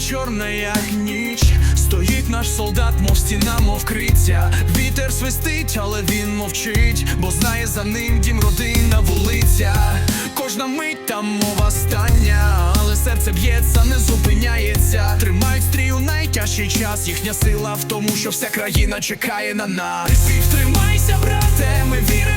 чорна, як ніч. Стоїть наш солдат, мов стіна, мов криця. Вітер свистить, але він мовчить, бо знає за ним дім, родина, вулиця. Кожна мить там мова остання, але серце б'ється, не зупиняється. Тримають стрій у найтяжчий час. Їхня сила в тому, що вся країна чекає на нас. Тримайся, брате, ми віримо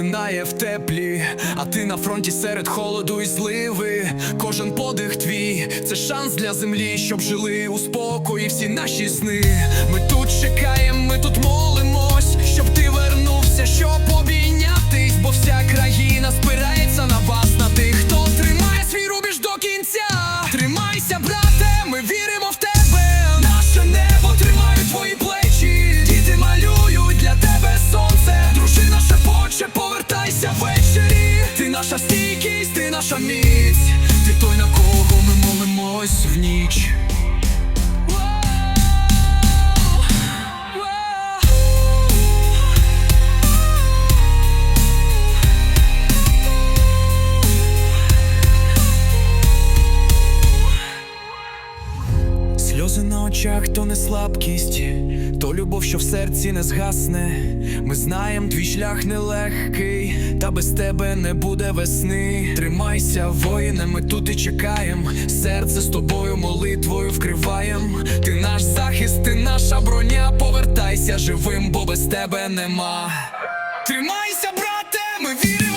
місто в теплі, а ти на фронті серед холоду і зливи. Кожен подих твій це шанс для землі, щоб жили у спокої всі наші сни. Ми тут чекаємо, ми тут молимось, щоб ти вернувся, щоб обійнятись, бо вся країна спирається на вас, на тих, хто тримає свій рубіж до кінця. Ти наша міць. Ти той, на кого ми молимось в ніч. Сльози на очах то не слабкість, то любов, що в серці не згасне. Ми знаєм, твій шлях нелегкий, та без тебе не буде весни. Тримайся, воїне, ми тут і чекаєм. Серце з тобою молитвою вкриваєм. Ти наш захист, ти наша броня. Повертайся живим, бо без тебе нема. Тримайся, брате, ми віримо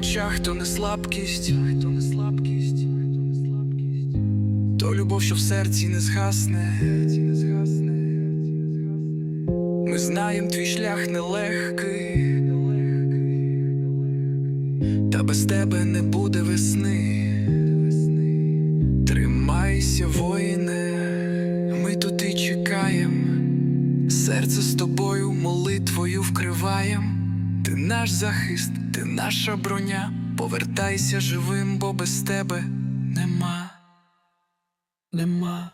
очах то не слабкість, то не слабкість, то любов, що в серці не згасне. Ми знаєм, твій шлях нелегкий, та без тебе не буде весни. Тримайся, воїне, ми тут і чекаєм. Серце з тобою молитвою вкриваєм. Ти наш захист, ти наша броня. Повертайся живим, бо без тебе нема. Нема.